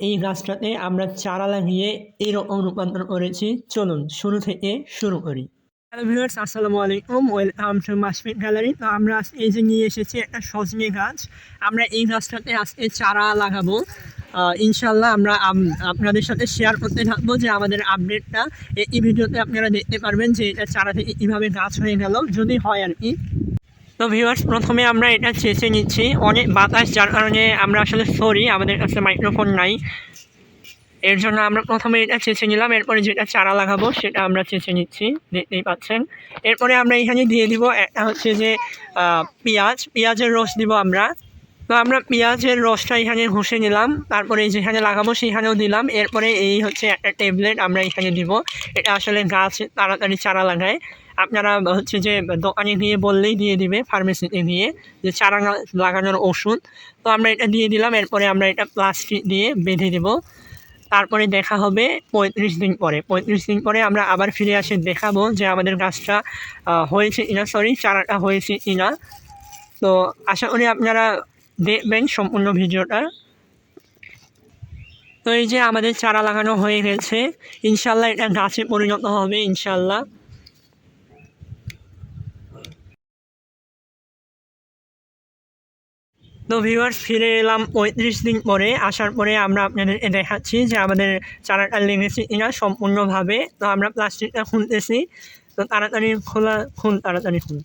এই গাছটাতে আমরা চারা লাগিয়ে এরকম রূপান্তর করেছি। চলুন, শুরু থেকে শুরু করি। হ্যালো ভিউয়ার্স, আসসালামু আলাইকুম। Welcome to Masfit gallery. তো আমরা এই যে নিয়ে এসেছি একটা সজনে গাছ। আমরা এই গাছটাতে আজকে চারা লাগাবো। ইনশাল্লাহ আমরা আপনাদের সাথে শেয়ার করতে থাকব যে আমাদের আপডেটটা এই ভিডিওতে আপনারা দেখতে পারবেন যে এটা চারা থেকে কীভাবে গাছ হয়ে গেল। যদি হয় আর কি। তো ভিউয়ার্স প্রথমে আমরা এটা চেঁচে নিচ্ছি। অনেক বাতাস, যার কারণে আমরা আসলে সরি আমাদের কাছে মাইক্রোফোন নাই। এর জন্য আমরা প্রথমে এটা চেঁচে নিলাম, এরপরে যেটা চারা লাগাবো সেটা আমরা চেঁচে নিচ্ছি, দেখতেই পাচ্ছেন। এরপরে আমরা এখানে দিয়ে দিব একটা হচ্ছে যে পেঁয়াজ। পেঁয়াজের রস দিব আমরা। তো আমরা পেঁয়াজের রসটা এখানে ঘষে নিলাম, তারপরে যেখানে লাগাবো সেখানেও দিলাম। এরপরে এই হচ্ছে একটা ট্যাবলেট আমরা এখানে দিব। এটা আসলে গাছ তাড়াতাড়ি চারা লাগায়। আপনারা হচ্ছে যে দোকানে গিয়ে বললেই দিয়ে দিবে ফার্মেসিতে গিয়ে যে চারা লাগানোর ওষুধ। তো আমরা এটা দিয়ে দিলাম, এরপরে আমরা এটা প্লাস্টিক দিয়ে বেঁধে দেবো। তারপরে দেখা হবে পঁয়ত্রিশ দিন পরে। পঁয়ত্রিশ দিন পরে আমরা আবার ফিরে আসে দেখাবো যে আমাদের গাছটা হয়েছে কিনা সরি চারাটা হয়েছে কিনা। তো আশা করি আপনারা দেখবেন সম্পূর্ণ ভিডিওটা। তো এই যে আমাদের চারা লাগানো হয়ে গেছে, ইনশাল্লাহ এটা গাছে পরিণত হবে, ইনশাল্লাহ। তো ভিউয়ার্স ফিরে এলাম পঁয়ত্রিশ দিন পরে। আসার পরে আমরা আপনাদের দেখাচ্ছি যে আমাদের চারাটা লেগেছে কিনা সম্পূর্ণভাবে। তো আমরা প্লাস্টিকটা খুলতেছি। তো তাড়াতাড়ি খোলা খুন তাড়াতাড়ি খুন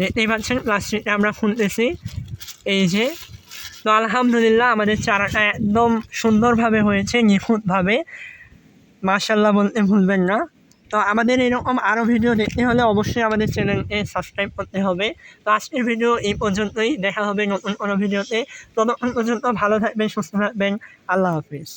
দেখতেই পাচ্ছেন প্লাস্টিকটা আমরা খুলতেছি। এই যে, তো আলহামদুলিল্লাহ আমাদের চারাটা একদম সুন্দরভাবে হয়েছে, নিখুঁতভাবে। মার্শাল্লাহ বলতে ভুলবেন না। তো আমাদের এরকম আরও ভিডিও দেখতে হলে অবশ্যই আমাদের চ্যানেলকে সাবস্ক্রাইব করতে হবে। তো আজকের ভিডিও এই পর্যন্তই। দেখা হবে নতুন কোনো ভিডিওতে ততক্ষণ পর্যন্ত ভালো থাকবেন, সুস্থ থাকবেন। আল্লাহ হাফিজ।